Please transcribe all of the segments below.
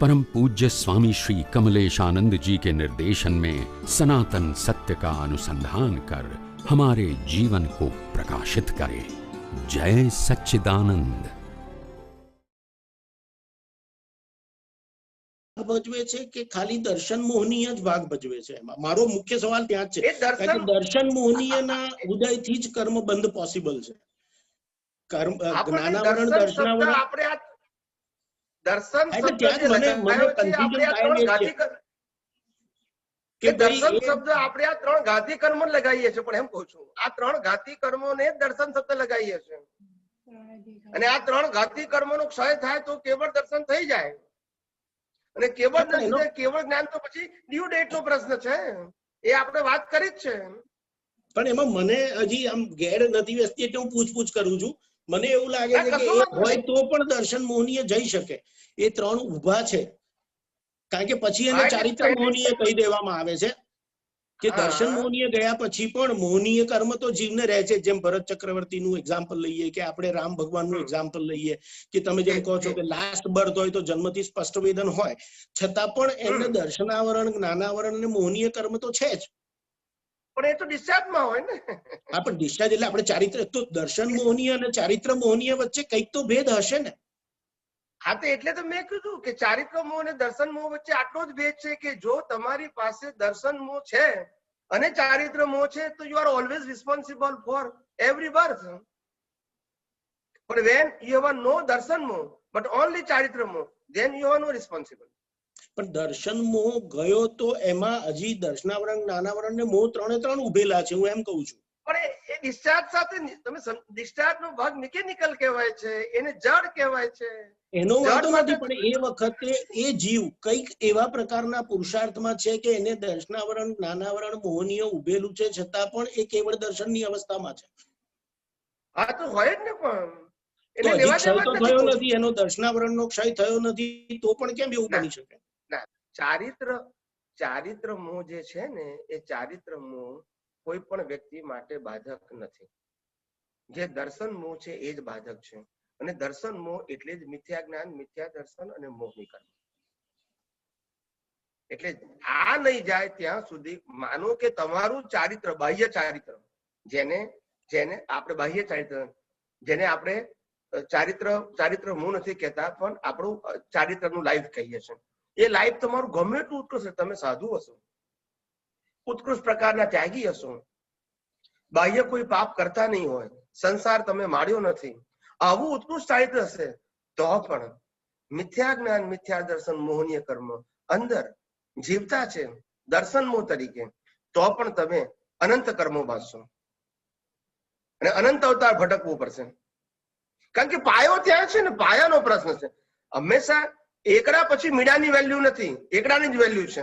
परम पूज्य स्वामी श्री कमलेश आनंद जी के निर्देशन में सनातन सत्य का अनुसंधान कर हमारे जीवन को प्रकाशित करे जय सच्चिदानंद ભાગ ભજવે છે કે ખાલી દર્શન મોહનીય જ ભાગ ભજવે છે એમાં મારો મુખ્ય સવાલ ત્યાં જ એ છે કારણ કે દર્શન દર્શન મોહનીયના ઉદયથી જ કર્મ બંધ પોસિબલ છે કર્મ અ, આપણને જ્ઞાનાવરણ દર્શન શબ્દ દર્શનાવરણ આપણે આ દર્શન કે દર્શન શબ્દ આપણે આ ત્રણ ઘાતી કર્મ લગાવીએ છીએ પણ એમ કહું છું આ ત્રણ ઘાતી કર્મોને દર્શન શબ્દ લગાવીએ છીએ. અને આ ત્રણ ઘાતી કર્મોનો ક્ષય થાય તો કેવળ દર્શન થઈ જાય. અને કેવળ દર્શન કેવળ જ્ઞાન તો પછી ડ્યુ ડેટ નો પ્રશ્ન છે. એ આપણે વાત કરી જ છે. પણ એમાં મને હજી આમ ગેર નથી બેસતી એટલે હું પૂછપૂછ કરું છું. મને એવું લાગે છે કે હોય તો પણ દર્શન મોહનીય જઈ શકે. એ ત્રણ ઊભા છે. કારણ કે પછી એને ચારિત્ર પહેલી- કહી દેવામાં આવે છે કે દર્શન મોહનીય ગયા પછી પણ મોહનીય કર્મ તો જીવને રહે છે. જેમ ભરત ચક્રવર્તીનું એક્ઝામ્પલ લઈએ કે આપણે રામ ભગવાનનું નું એક્ઝામ્પલ લઈએ કે તમે જેમ કહો છો કે લાસ્ટ બર્થ હોય તો જન્મથી સ્પષ્ટ વેદન હોય. છતાં પણ એમને. દર્શનાવરણ જ્ઞાનાવરણ અને મોહનીય કર્મ તો છે જ. પણ એ તો discharge માં હોય ને. હા પણ ડિસ્ચાર્જ એટલે આપણે ચારિત્ર તો દર્શન મોહનીય અને ચારિત્ર મોહનીય વચ્ચે કંઈક તો ભેદ હશે ને. હા તો એટલે તો મેં કીધું કે ચારિત્ર મોહ અને દર્શન મોહ વચ્ચે આટલો જ ભેદ છે કે જો તમારી પાસે દર્શન મોહ છે અને ચારિત્ર મોહ છે તો you are always responsible for every birth પણ વેન યુ હેવ નો દર્શન મોહ બટ ઓનલી ચારિત્ર મોહ then you are no responsible પણ દર્શન મોહ ગયો તો એમાં હજી દર્શનાવરણ જ્ઞાનાવરણ ને મોહ ત્રણે ત્રણ ઉભેલા છે હું એમ કહું છું. પણ એ- ડિસ્ચાર્જ સાથે તમે ડિસ્ચાર્જ નો ભાગ મિકેનિકલ કહેવાય છે એને જડ કહેવાય છે. એનો વાંધો નથી પણ એ વખતે એ જીવ કંઈક એવા પ્રકારના પુરુષાર્થમાં છે કે એને દર્શનાવરણ જ્ઞાનાવરણ મોહનીય ઉભેલું છે છતાં પણ એ કેવળ દર્શનની અવસ્થામાં છે. હા તો હોય જ ને પણ. તો લેવા દેવા થયો નથી. નથી એનો દર્શનાવરણનો ક્ષય થયો નથી તો પણ કેમ એવું બની શકે? ચારિત્ર ચારિત્ર મોહ જે છે ને એ ચારિત્ર મોહ કોઈ પણ વ્યક્તિ માટે બાધક નથી. જે દર્શન મોહ છે એ જ બાધક છે. અને દર્શન મોહ એટલે જ મિથ્યા જ્ઞાન મિથ્યા દર્શન અને મોહની કર્મ. એટલે આ નહીં જાય ત્યાં સુધી માનો કે તમારું ચારિત્ર બાહ્ય ચારિત્ર જેને જેને આપણે બાહ્ય ચારિત્ર જેને આપણે ચારિત્ર ચારિત્ર મોહ નથી કહેતા, પણ આપણું ચારિત્રનું લાઈફ કહીએ છીએ. એ લાઈફ તમારું ગમે એટલું ઉત્કૃષ્ટ તમે સાધુ હશો. ઉત્કૃષ્ટ પ્રકારના ત્યાગી હશો. બાહ્ય કોઈ પાપ કરતા નહીં હોય. સંસાર તમે માર્યો નથી. આવું ઉત્કૃષ્ટ ચારિત્ર હશે તો પણ મિથ્યા જ્ઞાન, મિથ્યા દર્શન, મોહનીય કર્મ અંદર જીવતા છે દર્શન મોહ તરીકે, તો પણ તમે અનંત કર્મો બાંધશો અને અનંત અવતાર ભટકવું પડશે. કારણ કે પાયો ત્યાં છે ને, પાયાનો પ્રશ્ન છે. હંમેશા એકડા પછી મીડાની વેલ્યુ નથી, એકડાની જ વેલ્યુ છે.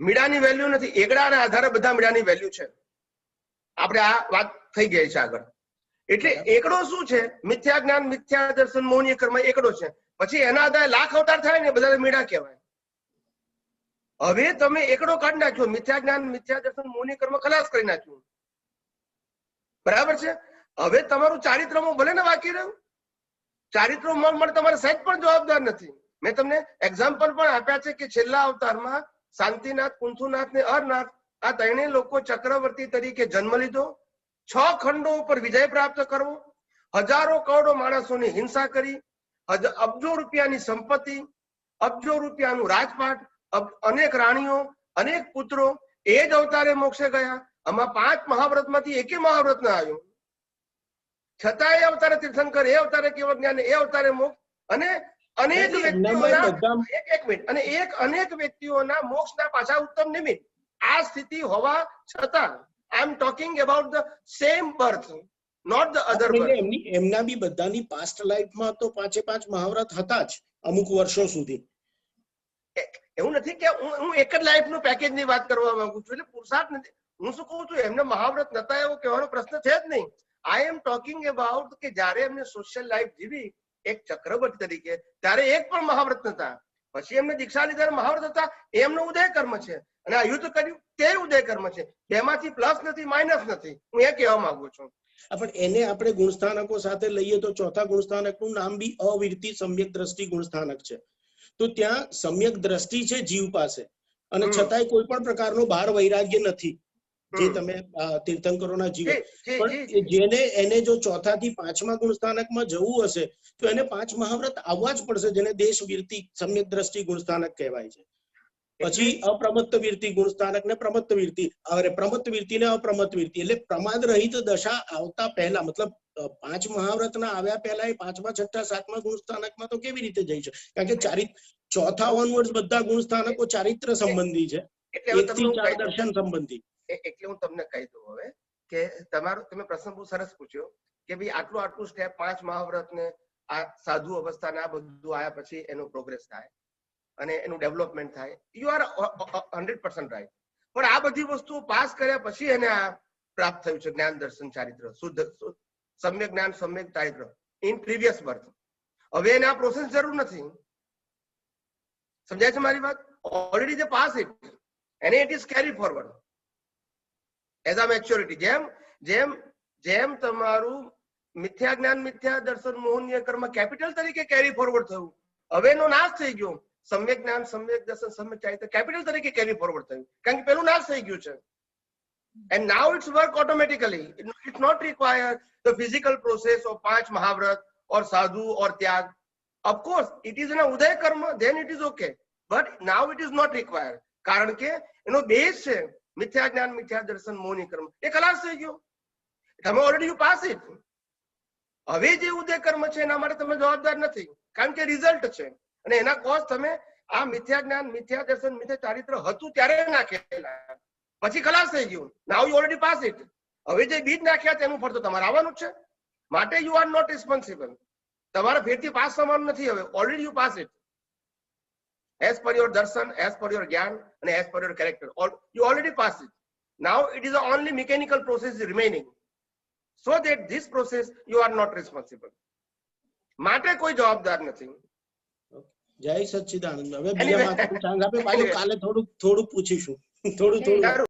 મીડાની વેલ્યુ નથી, એકડાના આધારે બધા મીડાની વેલ્યુ છે. આપણે આ વાત થઈ ગઈ છે આગળ. એટલે એકડો શું છે? મિથ્યા જ્ઞાન, મિથ્યા દર્શન, મૌન્ય કર્મ એકડો છે. પછી એના આધારે લાખ અવતાર થાય ને બધા મીડા કહેવાય. હવે તમે એકડો કાઢી નાખ્યો, મિથ્યા જ્ઞાન, મિથ્યા દર્શન, મૌન્ય કર્મ ખલાસ કરી નાખ્યું. બરાબર છે? હવે તમારું ચારિત્રમાં ભલે ને બાકી રહ્યું. ચારિત્ર માટે તમારે સહેજ પણ જવાબદાર નથી. મેં તમને એક્ઝામ્પલ પણ આપ્યા છે કે છેલ્લા અવતારમાં શાંતિનાથ કુંથુનાથ ને અરનાથ, આ ત્રણેય લોકો ચક્રવર્તી તરીકે જન્મ લીધો. છ ખંડો ઉપર વિજય પ્રાપ્ત કરવો. હજારો કરોડો માણસોની હિંસા કરી. અબજો રૂપિયાની સંપત્તિ, અબજો રૂપિયાનું રાજપાટ અનેક રાણીઓ, અનેક પુત્રો એ જ અવતારે મોક્ષે ગયા. આમાં પાંચ મહાવ્રતમાંથી એકે મહાવ્રત ના આવ્યું. છતાં એ અવતારે તીર્થંકર એ અવતારે કેવળ જ્ઞાન એ અવતારે મોક્ષ અને અનેક વ્યક્તિઓના એક એક મિનિટ. અને એક અનેક વ્યક્તિઓના મોક્ષના પાછા ઉત્તમ નિમિત્ત. આ સ્થિતિ હોવા છતાં I am talking about the same birth not the other birth એમના બી બધાની પાસ્ટ લાઈફમાં તો પાંચે પાંચ મહાવ્રત હતા જ અમુક વર્ષો સુધી. એવું નથી કે હું હું એક જ લાઈફનું પેકેજની વાત કરવા માંગુ છું. એટલે પુરુષાર્થ નથી. હું શું કહું છું? એમને મહાવ્રત નતા એવો કહેવાનો પ્રશ્ન છે જ નહીં. આઈ એમ ટોકિંગ અબાઉટ કે જ્યારે એમને સોશિયલ લાઈફ જીવી એક ચક્રવર્તી તરીકે ત્યારે એક પણ મહાવ્રત નતા પછી એમને દીક્ષા લીધા મહાવ્રત હતા એમનો ઉદય કર્મ છે. અને આ યુદ્ધ કર્યું તે ઉદય કર્મ છે. બેમાંથી પ્લસ નથી માઇનસ નથી. હું એ કહેવા માંગુ છું. પણ એને આપણે ગુણસ્થાનકો સાથે લઈએ તો ચોથા ગુણસ્થાનકનું નામ બી અવિરતિ સમ્યક દ્રષ્ટિ ગુણસ્થાનક છે. તો ત્યાં સમ્યક દ્રષ્ટિ છે જીવ પાસે. અને છતાંય કોઈ પણ પ્રકારનો બહાર વૈરાગ્ય નથી. જે તમે તીર્થંકરોના જીવો જી, જી, પણ જેને એને જો ચોથા થી પાંચમા ગુણસ્થાનકમાં જવું હશે તો એને પાંચ મહાવ્રત આવવા જ પડશે જેને દેશ વીરતિ સમ્યક દ્રષ્ટિ ગુણસ્થાનક કહેવાય છે. પછી અપ્રમત્ત વીરતી ગુણસ્થાનક ને પ્રમત્ત વીરતિ અરે પ્રમત્ત વીરતિ ને અપ્રમત્ત વીરતિ એટલે પ્રમાદ રહિત દશા આવતા પહેલા મતલબ પાંચ મહાવ્રત ના આવ્યા પહેલા એ પાંચમા છઠ્ઠા સાતમા ગુણસ્થાનકમાં તો કેવી રીતે જઈ છે કારણ કે ચારિત ચોથા ઓનવર્ડ બધા ગુણસ્થાનકો ચારિત્ર સંબંધી છે. એટલે તમને હું ચાર કહી દઉં. દર્શન સંબંધી. એટલે હું તમને કહી દઉં હવે કે તમારો તમે પ્રશ્ન બહુ સરસ પૂછ્યો કે ભાઈ આટલું આટલું સ્ટેપ પાંચ મહાવ્રત ને આ સાધુ અવસ્થા આ બધું આયા પછી એનો પ્રોગ્રેસ થાય અને એનું ડેવલપમેન્ટ થાય. You are hundred percent right પણ આ બધી વસ્તુઓ પાસ કર્યા પછી એને આ પ્રાપ્ત થયું છે જ્ઞાન દર્શન ચારિત્ર શુદ્ધ શુદ્ધ સમ્યક જ્ઞાન સમ્યક ચારિત્ર ઇન પ્રીવિયસ બર્થ હવે એને આ પ્રોસેસ જરૂર નથી. સમજાય છે મારી વાત? ઓલરેડી જે પાસ ઇટ એને it is carry forward as આ મેચ્યોરિટી જેમ જેમ જેમ તમારું મિથ્યા જ્ઞાન મિથ્યા દર્શન મોહનીય કર્મ કેપિટલ તરીકે કેરી ફોરવર્ડ થયું. હવેનો નાશ થઈ ગયો. સમ્યક જ્ઞાન સમ્યક દર્શન સમ્યક ચારિત્ર કેપિટલ તરીકે કેરી ફોરવર્ડ થયું. કારણ કે પેલું નાશ થઈ ગયું છે. Now it's work automatically. It, it not require the physical process of પાંચ મહાવ્રત or sadhu or ત્યાગ. It is in a ઉદય કર્મ then it is okay. But now it is not required. કારણ કે એનો બેઝ છે. મિથ્યા જ્ઞાન, મિથ્યા દર્શન મોની કર્મ. એ ખલાસ થઈ ગયો. તમે ઓલરેડી યુ પાસ ઇટ હવે જે ઉદય કર્મ છે એના માટે તમે જવાબદાર નથી. કારણ કે રિઝલ્ટ છે. અને એના કોઝ તમે આ મિથ્યા જ્ઞાન, મિથ્યા દર્શન, મિથ્યા ચારિત્ર હતું ત્યારે નાખેલા. પછી ખલાસ થઈ ગયું. Now you already pass it હવે જે બીજ નાખ્યા તેનું ફળ તો તમારે આવવાનું છે. માટે યુ આર નોટ રિસ્પોન્સિબલ તમારે ફેરથી પાસ થવાનું નથી હવે. Already you pass it as per your darshan as per your જ્ઞાન અને as per your character All, you already passed it now it is the only mechanical process remaining so that this process you are not responsible માટે કોઈ જવાબદાર નથી જય સચ્ચિદાનંદ હવે Anyway. બીજા માથાનું ચાંગ આપે પાછું કાલે થોડું થોડું પૂછીશું થોડું થોડું સારું